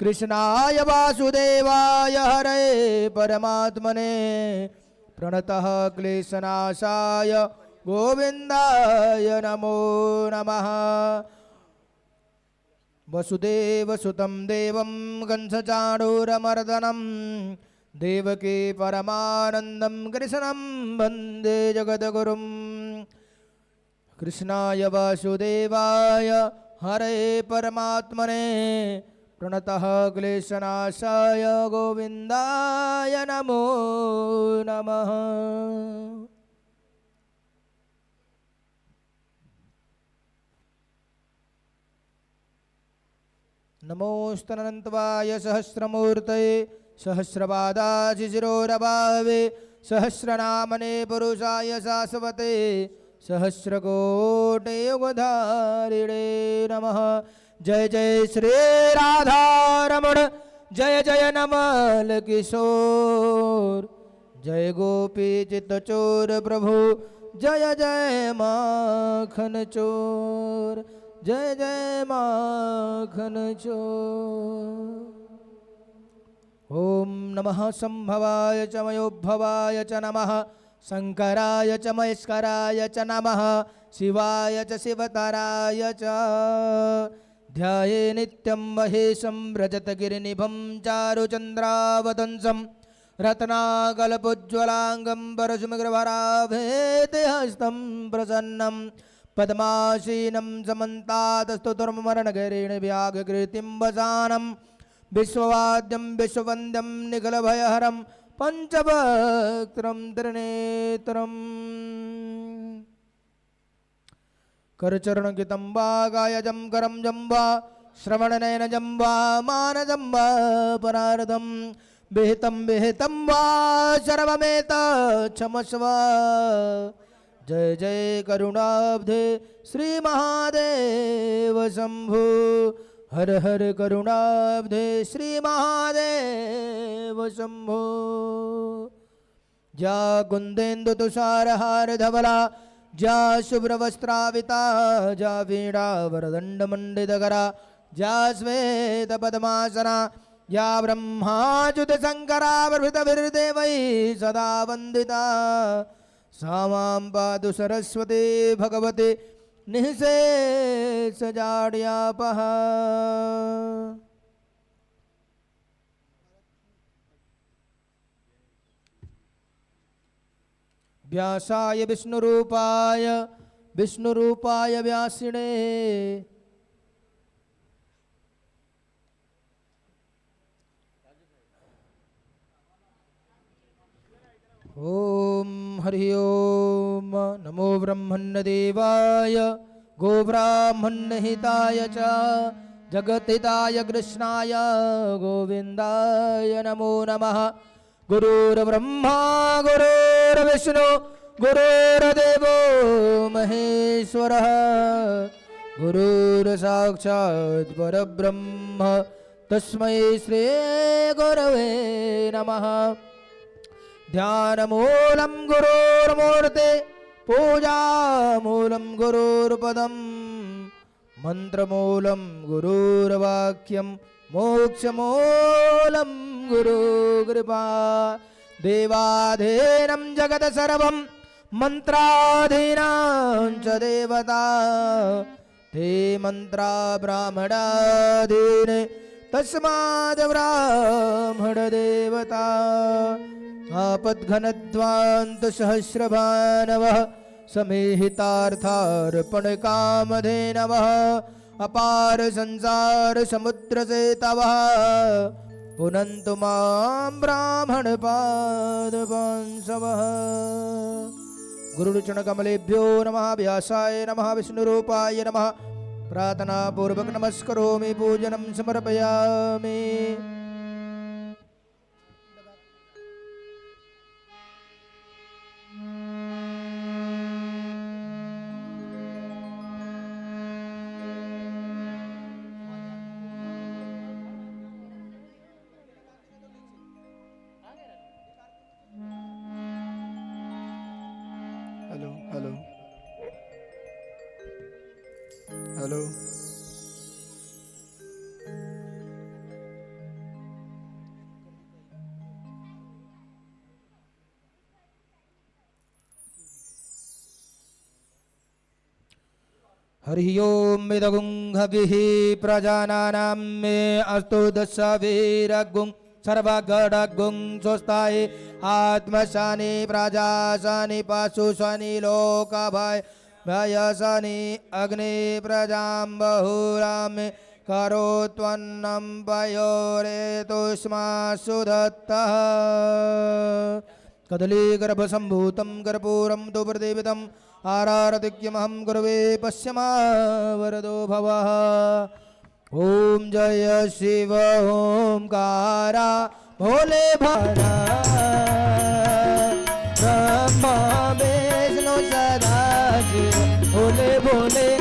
कृष्णाय वासुदेवाय हरे परमात्मने प्रणतः क्लेशनाशाय गोविन्दाय नमो नमः। वसुदेवसुतं देवं कंसचाणूरमर्दनं, देवकी परमानन्दं कृष्णं वंदे जगद्गुरुं। कृष्णाय वासुदेवाय हरे परमात्मने प्रणतः क्लेशनाशाय गोविन्दाय नमो नमः। नमोस्तनन्तवाय सहस्रमूर्तये सहस्रपादाशिशिरोरभावे सहस्रनामने पुरुषाय शाश्वते सहस्रकोटयुगधारिणे नमः। जय जय श्री राधारमण जय जय नमल किशोर। जय गोपी चित्तचोर प्रभु, जय जय माखन चोर। जय जय माखन चोर। ॐ नमः सम्भवाय च मयोद्भवाय च नमः शङ्कराय च महेश्वराय च नमः, शिवाय च शिवतराय च। ध्याये नित्यं महेशं व्रजतगिरिनिभं चारुचन्द्रावतंसं रत्नाकल्पोज्ज्वलाङ्गं परशुमग्रभराभेति हस्तं प्रसन्नं पद्मासीनं समन्तातस्तुतुर्मरणगरेण व्याघकृतिं वसानं विश्ववाद्यं विश्ववन्द्यं निखलभयहरं पञ्चवक्त्रं त्रिनेत्रम् करचरणगितं वा गायजं करं जं वा श्रवणनयनजं वा मानजं वा परार्धं। विहितं विहितं वा सर्वमेत क्षमस्व जय जय करुणाब्धे श्रीमहादेव शम्भु हर हर करुणाब्धे श्रीमहादेव शम्भो ज्या कुन्देन्दु ज्या शुभ्रवस्त्राविता ज्या वीणावरदण्डमण्डितकरा ज्या श्वेतपद्मासना या ब्रह्माच्युतशङ्करा प्रभृतभिर्देवैः सदा वन्दिता। सा माँ पातु सरस्वती भगवती निःशेषजाड्यापः व्यासाय विष्णुरूपाय विष्णुरूपाय व्यासिणे। ॐ हरि ओं नमो ब्रह्मण्यदेवाय, गोब्राह्मण्यहिताय च जगद्हिताय कृष्णाय, गोविन्दाय नमो नमः। गुरुर्ब्रह्मा गुरुर्विष्णु गुरुर्देवो महेश्वरः। गुरुर्साक्षात् परब्रह्म तस्मै श्रीगुरवे नमः। ध्यानमूलं गुरोर्मूर्ते पूजामूलं गुरोर्पदं मन्त्रमूलं गुरोर्वाक्यं मोक्षमूलं गुरुकृपा देवाधीनं जगत् सर्वं मन्त्राधीनां च देवता। ते मन्त्रा ब्राह्मणाधीने तस्माद् ब्राह्मणदेवता आपद्घनध्वान्तसहस्रभानवः समेहितार्थार्पणकामधेनवः अपार संसारसमुद्रसेतवः पुनन्तु माँ गुरुचरण कमलेभ्यो नमः, व्यासाय नमः, विष्णुरूपाय नमः। प्रार्थनापूर्वक नमस्करोमि, पूजनं समर्पयामि। हेलो। हरि ओं मृदगुङ्घभिः प्रजानानां मे अस्तु दशवीरगुं सर्वगडगुं स्वस्ताये। आत्मशानि प्रजाशानि पशुशनि लोकभय। भयशनि अग्नि प्रजां बहुरां करो त्वन्नं पयोरेतुष्मासु दत्तः कदलीगर्भसम्भूतं, कर्पूरं तु प्रतिपितम् आरारतिक्यमहं गुरवे पश्यमा वरदो भवः। ॐ जय शिव, ओंकारा, भोले भारा भोले भोले